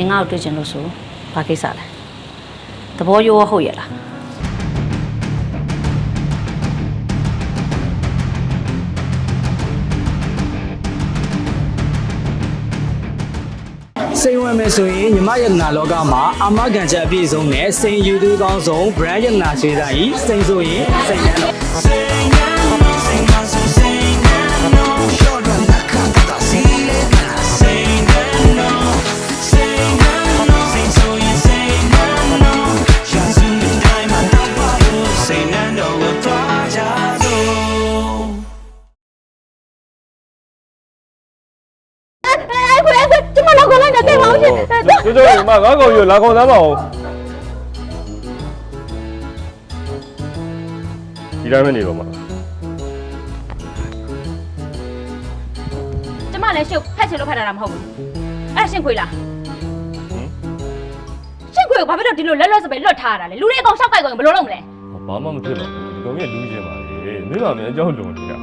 နင်ငါ့ကိုတွေ့ချင်လို့ဆိုဘာကိစ္စလဲသဘောရိုးဟုတ်ရဲ့လားစိန်ဝင်မယ်ဆိုရင်ညီမယတနာလောကမှာအာမခံချက်အပြည့်စုံနဲ့စိန်ယူသူကောင်းဆုံး brand ယတနာရွှေဆိုင်ကြီးစိန်ဆိုရင်စိန်နန်းတော် ကျိုးကျိုးဒီမှာငါကောင်ကြီးကိုလာခေါ်သမ်းပါဦးဒီတိုင်းမနေတော့မှာကျမလည်းရှင့်ဖက်ချင်လို့ဖက်တာမဟုတ်ဘူးအဲ့ရှင့်ခွေလားရှင့်ခွေကိုဘာဖြစ်လို့ဒီလိုလက်လွတ်စပယ်လွတ်ထားရတာလဲလူတွေအကောင်ရှောက်ကြိုက်ကုန်ဘယ်လိုလုပ်မလဲဘာမှမဖြစ်ပါဘူးဒီကောင်ကြီးကလူချင်းပါလေမင်းပါမင်းအကြောင်းလုံနေတာ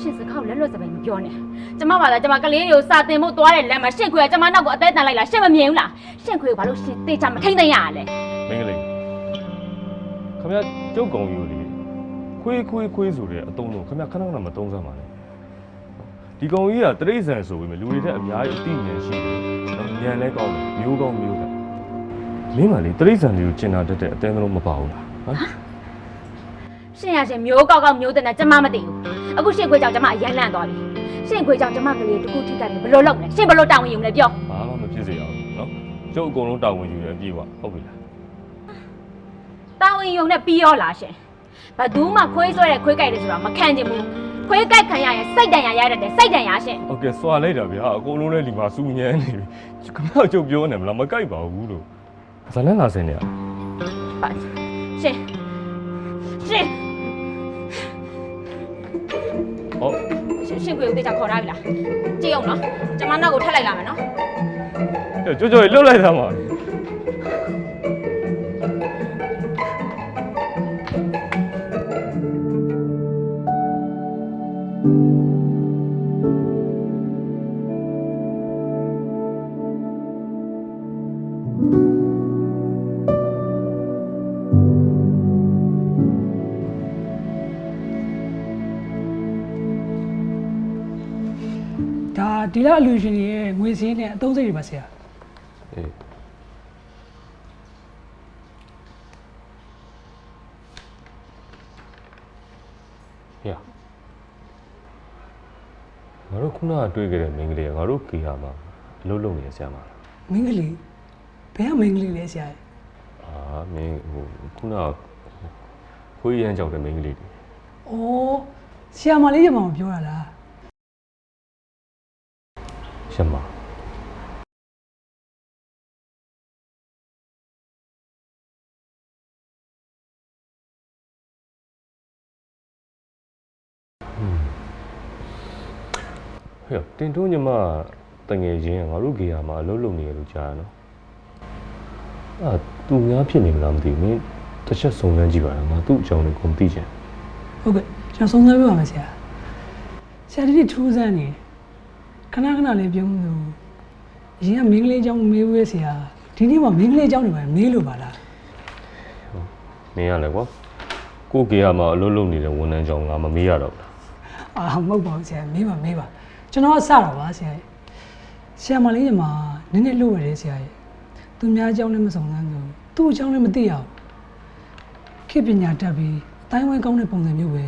ရှင့်စကားကိုလက်လွတ်စပယ်မပြောနဲ့ကျမပါလားကျမကလေးတွေကိုစာတင်ဖို့သွားတဲ့လမ်းမှာရှင့်ခွေကကျမနောက်ကိုအသေးတန်လိုက်လားရှင့်မမြင်ဘူးလားရှင့်ခွေကိုဘာလို့ရှင့်တေချာမထိမ့်သိမ့်ရရလဲမင်းကလေးခမရကျုပ်ကောင်ကြီးကိုလေခွေးခွေးခွေးဆိုတဲ့အတုံးလုံးခမရခဏခဏမတုံးစမ်းပါနဲ့ဒီကောင်ကြီးကတရိษံဆိုပေမဲ့လူတွေတဲ့အများကြီးအသိဉာဏ်ရှိတယ်နော်ဉာဏ်လည်းကောင်းတယ်မျိုးကောင်းမျိုးကမင်းကလေတရိษံတွေကိုကျင်နာတတ်တဲ့အတင်းလုံးမပါဘူးလားဟမ်ရှင့်ရရှင်မျိုးကောက်ကောက်မျိုးတင်တာကျမမသိဘူး အခုရှင့်ခွေကြောင့်ကျမအရန်လန့်သွားပြီရှင့်ခွေကြောင့်ကျမကလေးတခုထိခိုက်နေဘယ်လိုလုပ်လဲရှင့်ဘယ်လိုတောင်းဝင်ယူမလဲပြော ဘာမှမဖြစ်စေရအောင်နော်ကျုပ်အကုန်လုံးတာဝန်ယူရအပြည့်ပါဟုတ်ပြီလား တာဝန်ယုံနဲ့ပြီးရောလားရှင်ဘသူမှခွေးဆွဲတဲ့ခွေးကြိုက်တယ်ဆိုတာမခံချင်ဘူးခွေးကြိုက်ခံရရင်စိတ်တန်ရရရတယ်စိတ်တန်ရရှင် โอเคစွာလိုက်တာဗျာအကုန်လုံးလည်းဒီမှာစူညမ်းနေပြီခမကျုပ်ပြောနေမလားမကြိုက်ပါဘူးလို့ဇာလန်းလာစင်းနေရ ပါရှင်ရှင် ဟောရှင်ရှင်ခွေကိုတေချာခေါ်ထားပြီလားကြည့်အောင်နော်ကျမနောက်ကိုထပ်လိုက်လာမယ်နော်ကြွကြွလှုပ်လိုက်တာမှာ ဒါဒီလအလူရှင်တွေရဲ့ငွေစည်းနဲ့အသုံးစိတ်တွေပါဆရာအေးဟေ့ငါတို့ခုနကတွေ့ခဲ့တဲ့မင်းကလေးကငါတို့ကေဟာမှာအလုပ်လုပ်နေဆရာမလားမင်းကလေးဘယ်ကမင်းကလေးလဲဆရာအာမင်းဟိုခုနကခွေးရမ်းကြောက်တဲ့မင်းကလေးတွေ။အော်ဆရာမလေးရမအောင်ပြောတာလား ရှမဟဲ့တင်တိုးညီမတငယ်ချင်းကငါတို့ဂေယာမှာအလုပ်လုပ်နေရလို့ကြားရနော်အာသူများဖြစ်နေမလားမသိဘူးမင်းတစ်ချက်စုံစမ်းကြည့်ပါလားငါသူ့အကြောင်းလေးကုန်သိချင်။ဟုတ်ကဲ့ကျွန်တော်စုံစမ်းပြပါမယ်ဆရာ။ဆရာဒီနေ့ထူးဆန်းနေ ခဏခဏလေးပြုံးလို့အရင်ကမင်းကလေးအကြောင်းမေးဝဲဆရာဒီနေ့မှမင်းကလေးအကြောင်းတွေပါမေးလို့ပါလားမင်းရလဲကွာကိုဂေယာမှာအလုပ်လုပ်နေတဲ့ဝန်ထမ်းကြောင့်ငါမမေးရတော့ဘူးလား။အာမဟုတ်ပါဘူးဆရာမေးပါမေးပါကျွန်တော်ကစတာပါဆရာ။ဆရာမလေးညီမနည်းနည်းလို့ရတယ်ဆရာကြီး။သူများအကြောင်းလည်းမစုံစမ်းဘူးသူ့အကြောင်းလည်းမသိရဘူး။ခေတ်ပညာတတ်ပြီးအတိုင်းဝိုင်းကောင်းတဲ့ပုံစံမျိုးပဲ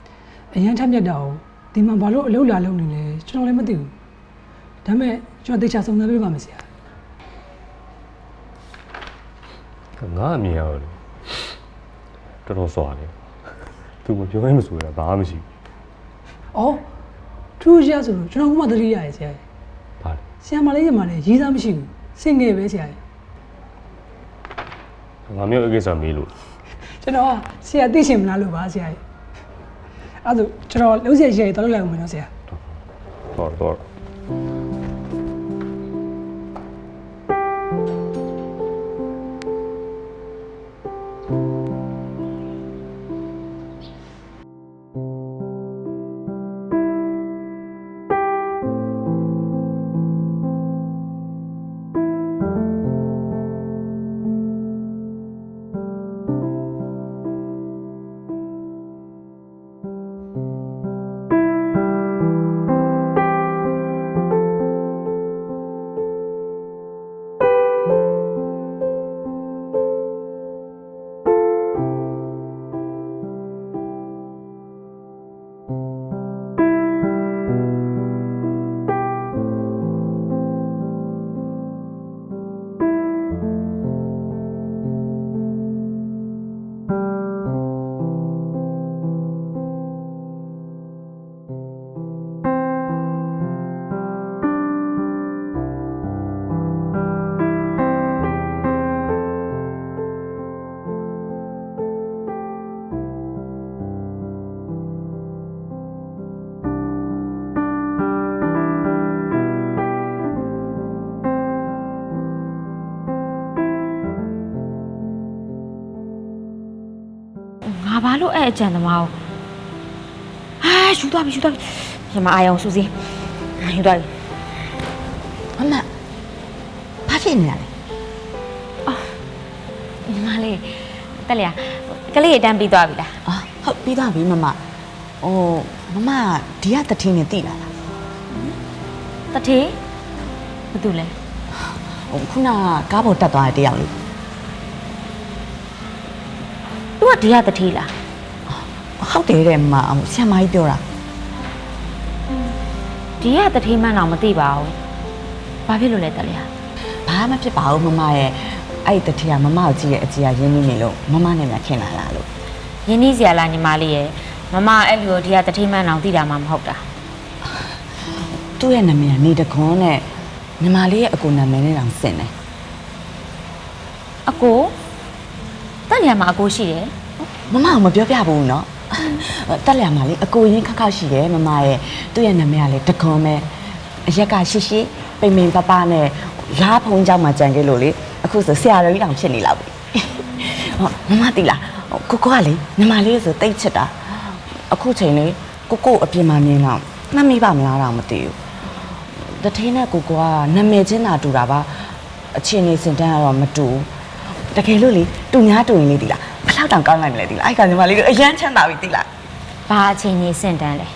။အရန်ထက်မြက်တာကိုဒီမှာဘာလို့အလုပ်လာလုပ်နေလဲကျွန်တော်လည်းမသိဘူး။ ဒါပေမဲ့ကျွန်တော်တေချာစုံစမ်းပေးပါမယ်ဆရာငါအမြင်ရတော့လေတော်တော်စွာတယ်သူမပြောရင်မဆိုရဘာမှမရှိ။အော်ထူးရဆိုလို့ကျွန်တော်ကမှသတိရရဲ့ဆရာကြီးဘူးဘာလဲ။ဆရာမလေးညီမလည်းရေးသားမရှိဘူး။စင်ငယ်ပဲဆရာကြီးငါမျိုးအကိစ္စမေးလို့။ကျွန်တော်ကဆရာသိရှင်မလားလို့ပါဆရာကြီး။အဲ့ဒါဆိုကျွန်တော်လုံးဆရာကြီးတော်လို့လိုက်အောင်မယ်နော်ဆရာ။တော့တော့ ဘာလို့အဲ့အကြံသမားကိုဟာယူသွားပြီယူသွားပြီညီမအာယုံစူးစီယူသွားပြီမမဘာဖြစ်နေရလဲညီမလေးတက်လျာကလေးအတန်းပြီးသွားပြီလားအာဟုတ်ပြီးသားပြီမမဟိုမမဒီကတထင်းနဲ့တိလာလားတထေးဘာတူလဲဟိုခုနကကားပေါ်တက်သွားတဲ့တယောက်လေး သူ ကဒီကတထေးလားဟုတ်တယ်တဲ့မမဟိုဆရာမကြီးပြောတာဒီကတထေးမှန်းတော့မသိပါဘူးဘာဖြစ်လို့လဲတက်လျာဘာမှဖြစ်ပါဘူးမမရဲ့အဲ့ဒီတထင်းကမမကိုကြည့်ရဲ့အကြည့်အရင်းနေနေလို့မမနဲ့များခင်လာလားလို့ရင်းနှီးစရာလားညီမလေးရဲ့မမအဲ့လိုဒီကတထေးမှန်းတော့သိတာမှမဟုတ်တာသူ့ရဲ့နာမည်ကနေတခွန်းနဲ့ညီမလေးရဲ့အကူနာမည်နဲ့တောင်ဆင်တယ်အကိုတက်လျာမှာအကိုရှိတယ် မမကမပြောပြဘူးเนาะတက်လျာမှာလေအကိုရင်းခက်ခက်ရှိတယ်မမရဲ့သူ့ရဲ့နာမည်ကလေတခွန်းပဲအရက်ကရှိရှိပိန်ပိန်ပပနဲ့လားဖုံးเจ้าမှာကြံခဲ့လို့လေအခုဆိုဆရာတော်ကြီးတောင်ဖြစ်နေလောက်ပြီဟောမမသိလားကိုကိုကလေညီမလေးဆိုတိတ်ချစ်တာအခုချိန်လေကိုကိုအပြင်မှာမြင်တော့မှတ်မိပါမလားတော့မသိဘူးတထင်းနဲ့ကိုကိုကနာမည်ချင်းသာတူတာပါအချင်းနေစင်တန်းကတော့မတူဘူးတကယ်လို့လေတူများတူရင်လေးဒီလားဘယ် လောက်တောင်ကောင်းနိုင်မလဲဒီလားအဲ့ကောင်ညီမလေးတို့အရန်ချမ်းသာပြီဒီလားဘာအချိန်နေစင့်တန်းလဲ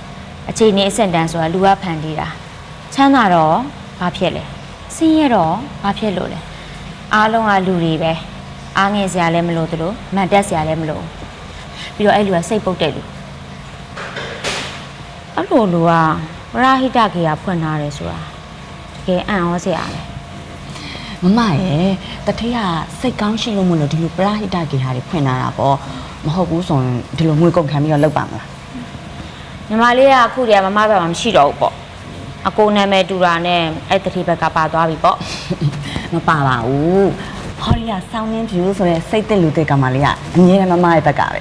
အချိန်နေအစင့်တန်းဆိုတာလူကဖန်တီးတာချမ်းသာတော့ဘာဖြစ်လဲစင်းရတော့ဘာဖြစ်လို့လဲအားလုံးကလူတွေပဲအားငယ်စရာလည်းမလိုသလိုမတ်တက်စရာလည်းမလိုပြီးတော့အဲ့လူကစိတ်ပုတ်တဲ့လူအဲ့လိုလူကပရာဟိတကေကဖွင့်ထားတယ်ဆိုတာတကယ်အံ့ဩစရာပဲ မမရဲ့တထေးကစိတ်ကောင်းရှိလို့မလို့ဒီလိုပရာဟိတကေဟာတွေဖွင့်လာတာပေါ့မဟုတ်ဘူးဆိုရင်ဒီလိုငွေကုန်ခံပြီးတော့လောက်ပါမလားညီမလေးကအခုတည်းကမမဘက်မှာမရှိတော့ဘူးပေါ့အကိုနာမည်တူတာနဲ့အဲ့တတိဘက်ကပါသွားပြီပေါ့မပါပါဘူးဟောရီကစောင်းနှင်းဖြူဆိုတဲ့စိတ်သက်လူတဲ့ကောင်မလေးကအငြင်းမမရဲ့ဘက်ကပဲ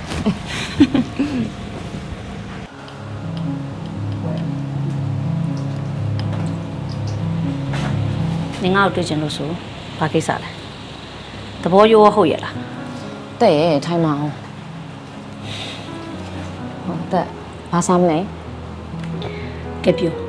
နင်ငါ့ကိုတွေ့ချင်လို့ဆိုဘာကိစ္စလဲသဘောရိုးဟုတ်ရဲ့လားတဲ့ရဲ့ထိုင်မအောင်ဟုတ်တဲ့ဘာစားမလဲကဲပြော